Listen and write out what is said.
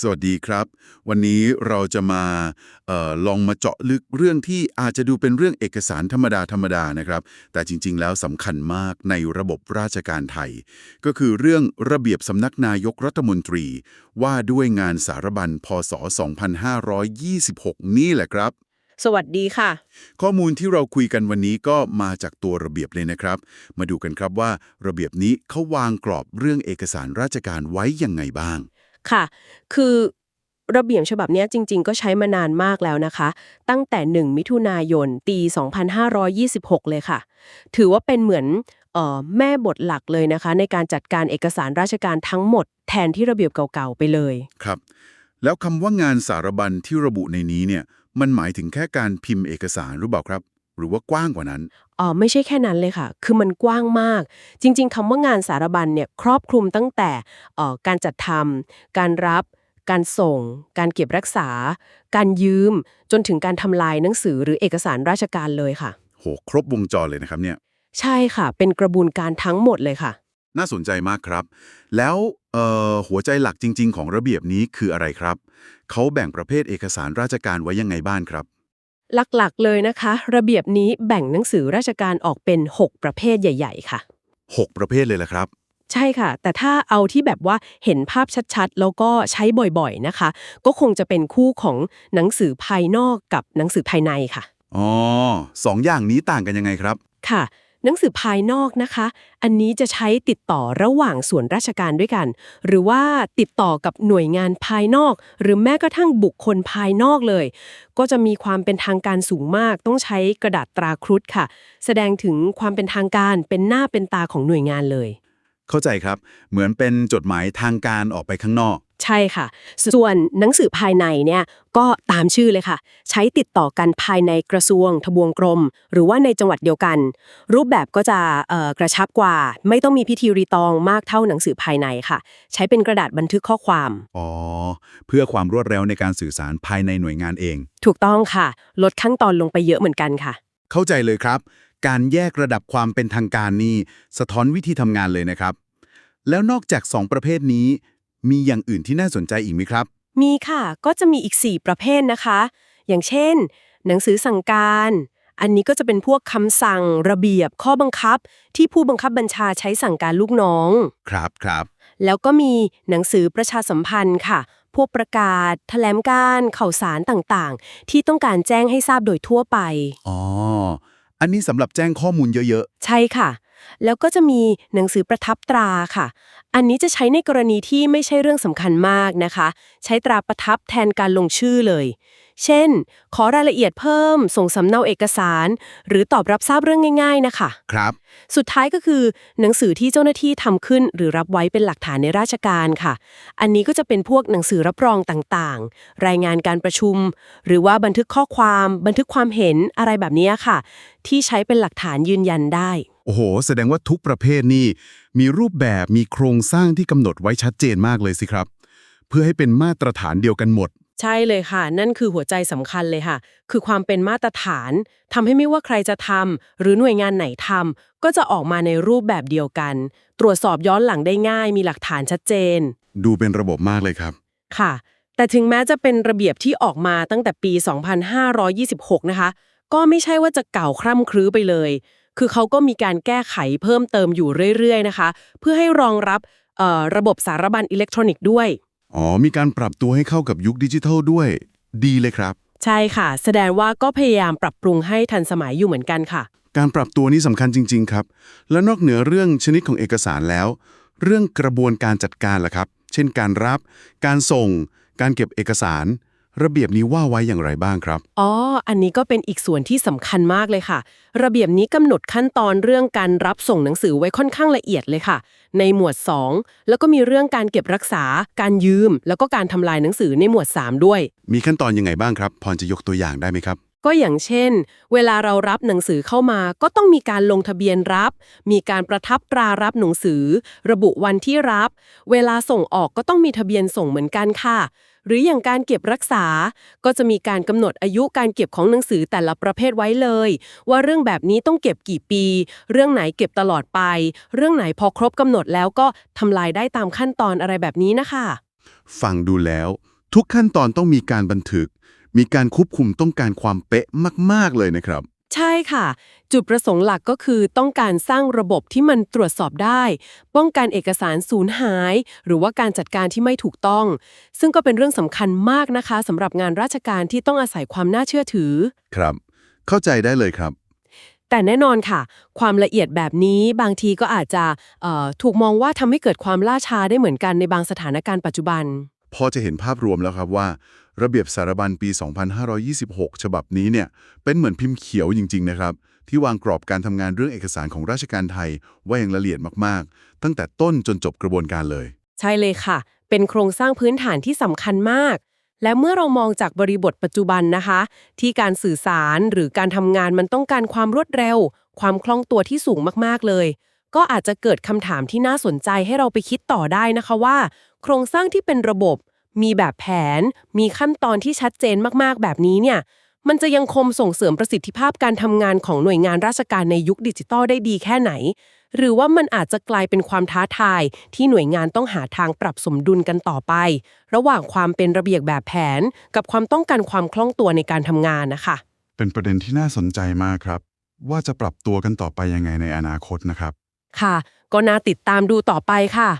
สวัสดีครับ วันนี้เราจะมาเออลองมาเจาะลึกเรื่องที่อาจจะดูเป็นเรื่องเอกสารธรรมดาธรรมดานะครับ แต่จริง ๆ แล้วสำคัญมากในระบบราชการไทย ก็คือเรื่องระเบียบสำนักนายกรัฐมนตรี ว่าด้วยงานสารบัญพศ 2526 นี่แหละครับสวัสดีค่ะ ข้อมูลที่เราคุยกันวันนี้ก็มาจากตัวระเบียบเลยนะครับ มาดูกันครับว่าระเบียบนี้เขาวางกรอบเรื่องเอกสารราชการไว้ยังไงบ้าง ค่ะ คือระเบียบฉบับนี้จริง ๆ ก็ใช้มานานมากแล้วนะคะ ตั้งแต่ 1 มิถุนายนปี2526 เลยค่ะ ถือว่าเป็นเหมือนออแม่บทหลักเลยนะคะ ในการจัดการเอกสารราชการทั้งหมด แทนที่ระเบียบเก่าๆไปเลย ครับ แล้วคำว่างานสารบัญที่ระบุในนี้เนี่ยมันหมายถึงแค่การพิมพ์เอกสารหรือเปล่าครับ หรือว่ากว้างกว่านั้นอ๋อไม่ใช่แค่นั้นเลยค่ะ คือมันกว้างมาก จริง ๆคำว่างานสารบัญเนี่ยครอบคลุมตั้งแต่เอ่อการจัดทำการรับการส่ง การเก็บรักษา การยืม จนถึงการทำลายหนังสือหรือเอกสารราชการเลยค่ะ โห ครบวงจรเลยนะครับเนี่ย ใช่ค่ะ เป็นกระบวนการทั้งหมดเลยค่ะ น่าสนใจมากครับ แล้วเอ่อหัวใจหลักจริง ๆ ของระเบียบนี้คืออะไรครับ เขาแบ่งประเภทเอกสารราชการไว้ยังไงบ้างครับ หลักๆ เลยนะคะ ระเบียบนี้แบ่งหนังสือราชการออกเป็น 6 ประเภทใหญ่ ๆ ค่ะ 6 ประเภทเลยละครับ ใช่ค่ะ แต่ถ้าเอาที่แบบว่าเห็นภาพชัดๆ แล้วก็ใช้บ่อยๆนะคะ ก็คงจะเป็นคู่ของหนังสือภายนอกกับหนังสือภายในค่ะ อ๋อสองอย่างนี้ต่างกันยังไงครับ ค่ะ หนังสือภายนอกนะคะ อันนี้จะใช้ติดต่อระหว่างส่วนราชการด้วยกัน หรือว่าติดต่อกับหน่วยงานภายนอก หรือแม้กระทั่งบุคคลภายนอกเลย ก็จะมีความเป็นทางการสูงมาก ต้องใช้กระดาษตราครุฑค่ะ แสดงถึงความเป็นทางการเป็นหน้าเป็นตาของหน่วยงานเลย เข้าใจครับ เหมือนเป็นจดหมายทางการออกไปข้างนอก ใช่ค่ะ ส่วนหนังสือภายในเนี่ยก็ตามชื่อเลยค่ะ ใช้ติดต่อกันภายในกระทรวง ทบวงกรม หรือว่าในจังหวัดเดียวกัน รูปแบบก็จะเอ่อกระชับกว่า ไม่ต้องมีพิธีรีตองมากเท่าหนังสือภายในค่ะ ใช้เป็นกระดาษบันทึกข้อความอ๋อเพื่อความรวดเร็วในการสื่อสารภายในหน่วยงานเอง ถูกต้องค่ะ ลดขั้นตอนลงไปเยอะเหมือนกันค่ะ เข้าใจเลยครับ การแยกระดับความเป็นทางการนี่สะท้อนวิธีทำงานเลยนะครับแล้วนอกจาก 2 ประเภทนี้ มีอย่างอื่นที่น่าสนใจอีกไหมครับ มีค่ะ ก็จะมีอีก 4 ประเภทนะคะ อย่างเช่น หนังสือสั่งการ อันนี้ก็จะเป็นพวกคำสั่ง ระเบียบ ข้อบังคับ ที่ผู้บังคับบัญชาใช้สั่งการลูกน้อง ครับครับ แล้วก็มีหนังสือประชาสัมพันธ์ค่ะ พวกประกาศ แถลงการ ข่าวสารต่างๆ ที่ต้องการแจ้งให้ทราบโดยทั่วไป อ๋อ อันนี้สำหรับแจ้งข้อมูลเยอะใช่ค่ะ แล้วก็จะมีหนังสือประทับตราค่ะ อันนี้จะใช้ในกรณีที่ไม่ใช่เรื่องสำคัญมากนะคะ ใช้ตราประทับแทนการลงชื่อเลย เช่น ขอรายละเอียดเพิ่ม ส่งสำเนาเอกสาร หรือตอบรับทราบเรื่องง่าย ๆนะคะๆครับ สุดท้ายก็คือ หนังสือที่เจ้าหน้าที่ทำขึ้น หรือรับไว้เป็นหลักฐานในราชการค่ะ อันนี้ก็จะเป็นพวกหนังสือรับรองต่างๆ รายงานการประชุม หรือว่าบันทึกข้อความ บันทึกความเห็นอะไรแบบนี้ค่ะ ที่ใช้เป็นหลักฐานยืนยันได้ โอ้โห แสดงว่าทุกประเภทนี่มีรูปแบบมีโครงสร้างที่กำหนดไว้ชัดเจนมากเลยสิครับ เพื่อให้เป็นมาตรฐานเดียวกันหมด ใช่เลยค่ะ นั่นคือหัวใจสำคัญเลยค่ะ คือความเป็นมาตรฐานทำให้ไม่ว่าใครจะทำหรือหน่วยงานไหนทำก็จะออกมาในรูปแบบเดียวกัน ตรวจสอบย้อนหลังได้ง่าย มีหลักฐานชัดเจน ดูเป็นระบบมากเลยครับ ค่ะ แต่ถึงแม้จะเป็นระเบียบที่ออกมาตั้งแต่ปี 2526 นะคะ ก็ไม่ใช่ว่าจะเก่าคร่ำครื้อไปเลย คือเขาก็มีการแก้ไขเพิ่มเติมอยู่เรื่อยๆนะคะ เพื่อให้รองรับเอ่อระบบสารบัญอิเล็กทรอนิกส์ด้วย อ๋อ มีการปรับตัวให้เข้ากับยุคดิจิทัลด้วย ดีเลยครับ ใช่ค่ะ แสดงว่าก็พยายามปรับปรุงให้ทันสมัยอยู่เหมือนกันค่ะ การปรับตัวนี้สำคัญจริง ๆ ครับ และนอกเหนือเรื่องชนิดของเอกสารแล้ว เรื่องกระบวนการจัดการล่ะครับ เช่น การรับ การส่ง การเก็บเอกสาร ระเบียบนี้ว่าไว้อย่างไรบ้างครับ อ๋อ อันนี้ก็เป็นอีกส่วนที่สำคัญมากเลยค่ะ ระเบียบนี้กำหนดขั้นตอนเรื่องการรับส่งหนังสือไว้ค่อนข้างละเอียดเลยค่ะ ในหมวด 2 แล้วก็มีเรื่องการเก็บรักษา การยืม แล้วก็การทำลายหนังสือในหมวด 3 ด้วย มีขั้นตอนยังไงบ้างครับพอจะยกตัวอย่างได้ไหมครับ ก็อย่างเช่น เวลาเรารับหนังสือเข้ามา ก็ต้องมีการลงทะเบียนรับ มีการประทับตรารับหนังสือ ระบุวันที่รับ เวลาส่งออกก็ต้องมีทะเบียนส่งเหมือนกันค่ะ หรืออย่างการเก็บรักษา ก็จะมีการกำหนดอายุการเก็บของหนังสือแต่ละประเภทไว้เลย ว่าเรื่องแบบนี้ต้องเก็บกี่ปี เรื่องไหนเก็บตลอดไป เรื่องไหนพอครบกำหนดแล้วก็ทำลายได้ตามขั้นตอนอะไรแบบนี้นะคะฟังดูแล้ว ทุกขั้นตอนต้องมีการบันทึก มีการควบคุมต้องการความเป๊ะมาก ๆ เลยนะครับ ใช่ค่ะ จุดประสงค์หลักก็คือต้องการสร้างระบบที่มันตรวจสอบได้ ป้องกันเอกสารสูญหาย หรือว่าการจัดการที่ไม่ถูกต้อง ซึ่งก็เป็นเรื่องสำคัญมากนะคะสำหรับงานราชการที่ต้องอาศัยความน่าเชื่อถือ ครับ เข้าใจได้เลยครับ แต่แน่นอนค่ะ ความละเอียดแบบนี้บางทีก็อาจจะเอ่อถูกมองว่าทำให้เกิดความล่าช้าได้เหมือนกันในบางสถานการณ์ปัจจุบัน พอจะเห็นภาพรวมแล้วครับว่า ระเบียบสารบัญปี 2526 ฉบับนี้เนี่ยเป็นเหมือนพิมพ์เขียวจริง ๆ นะครับ ที่วางกรอบการทำงานเรื่องเอกสารของราชการไทยไว้อย่างละเอียดมากๆ ตั้งแต่ต้นจนจบกระบวนการเลย ใช่เลยค่ะ เป็นโครงสร้างพื้นฐานที่สำคัญมากและเมื่อเรามองจากบริบทปัจจุบันนะคะ ที่การสื่อสารหรือการทำงานมันต้องการความรวดเร็ว ความคล่องตัวที่สูงมาก ๆ เลย ก็อาจจะเกิดคำถามที่น่าสนใจให้เราไปคิดต่อได้นะคะว่า โครงสร้างที่เป็นระบบ มีแบบแผน มีขั้นตอนที่ชัดเจนมากๆ แบบนี้เนี่ย มันจะยังคงส่งเสริมประสิทธิภาพการทำงานของหน่วยงานราชการในยุคดิจิทัลได้ดีแค่ไหน หรือว่ามันอาจจะกลายเป็นความท้าทาย ที่หน่วยงานต้องหาทางปรับสมดุลกันต่อไป ระหว่างความเป็นระเบียบแบบแผน กับความต้องการความคล่องตัวในการทำงานนะคะ เป็นประเด็นที่น่าสนใจมากครับ ว่าจะปรับตัวกันต่อไปยังไงในอนาคตนะครับ ค่ะ ก็น่าติดตามดูต่อไปค่ะ